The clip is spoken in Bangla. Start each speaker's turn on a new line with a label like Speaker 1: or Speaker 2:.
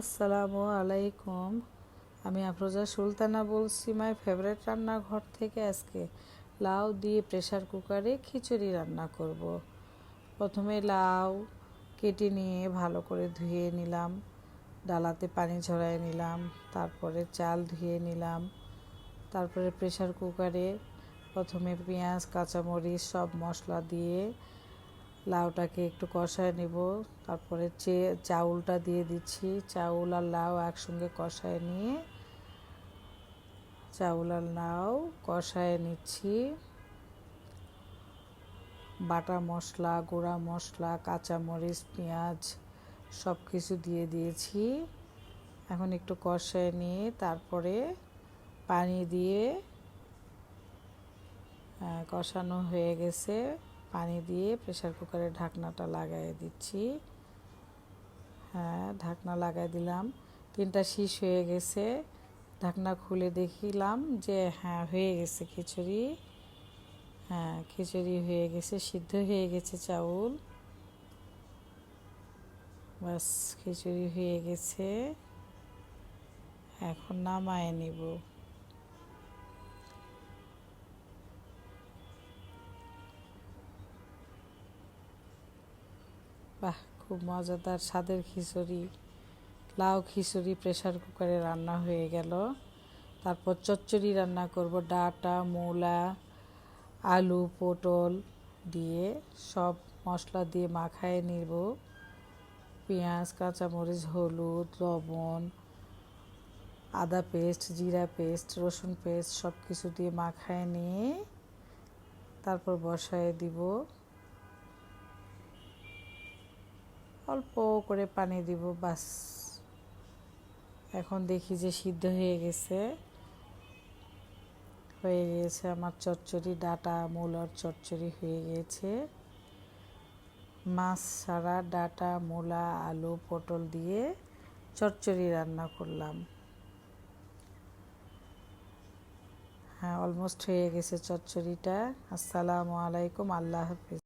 Speaker 1: আসসালামু আলাইকুম আমি আফরোজা সুলতানা বলছি, মাই ফেভারিট রান্নাঘর থেকে আজকে লাউ দিয়ে প্রেশার কুকারে খিচুড়ি রান্না করব। প্রথমে লাউ কেটে নিয়ে ভালো করে ধুয়ে নিলাম, ডালাতে পানি ঝরাই নিলাম, তারপরে চাল ধুয়ে নিলাম, তারপরে প্রেশার কুকারে প্রথমে পেঁয়াজ, কাঁচামরিচ সব মশলা দিয়ে লাউটাকে একটু কষায় নেব। তারপরে চে চাউলটা দিয়ে দিচ্ছি, চাউল আর লাউ একসঙ্গে কষায় নিয়ে চাউল আর লাউ কষায় নিচ্ছি। বাটা মশলা, গুঁড়া মশলা, কাঁচামরিচ, পেঁয়াজ সব কিছু দিয়ে দিয়েছি। এখন একটু কষায় নিয়ে তারপরে পানি দিয়ে কষানো হয়ে গেছে। পানি দিয়ে প্রেশার কুকারে ঢাকনাটা লাগাই দিচ্ছি। হ্যাঁ ঢাকনা লাগাই দিলাম। তিনটা শীষ হয়ে গেছে। ঢাকনা খুলে দেখিলাম যে হ্যাঁ হয়ে গেছে খিচুড়ি। হ্যাঁ খিচুড়ি হয়ে গেছে, সিদ্ধ হয়ে গেছে চাউল। বাস খিচুড়ি হয়ে গেছে। এখন নামায় নিব। বাহ, খুব মজাদার স্বাদের খিচুড়ি, লাউ খিচুড়ি প্রেশার কুকারে রান্না হয়ে গেল। তারপর চচ্চড়ি রান্না করব, ডাটা, মূলা, আলু, পটল দিয়ে সব মশলা দিয়ে মাখায় নিব। পেঁয়াজ, কাঁচামরিচ, হলুদ, লবণ, আদা পেস্ট, জিরা পেস্ট, রসুন পেস্ট সব কিছু দিয়ে মাখায় নিয়ে তারপর বসায় দিব। অল্প করে পানি দিব, বাস। এখন দেখি যে সিদ্ধ হয়ে গেছে। হয়ে গিয়েছে আমার চচ্চড়ি, ডাটা মূলার চচ্চড়ি হয়ে গিয়েছে মাছ ছাড়া ডাটা, মূলা, আলু, পটল দিয়ে চচ্চড়ি রান্না করলাম। হ্যাঁ অলমোস্ট হয়ে গেছে চচ্চড়িটা। আসসালামু আলাইকুম, আল্লাহ হাফিজ।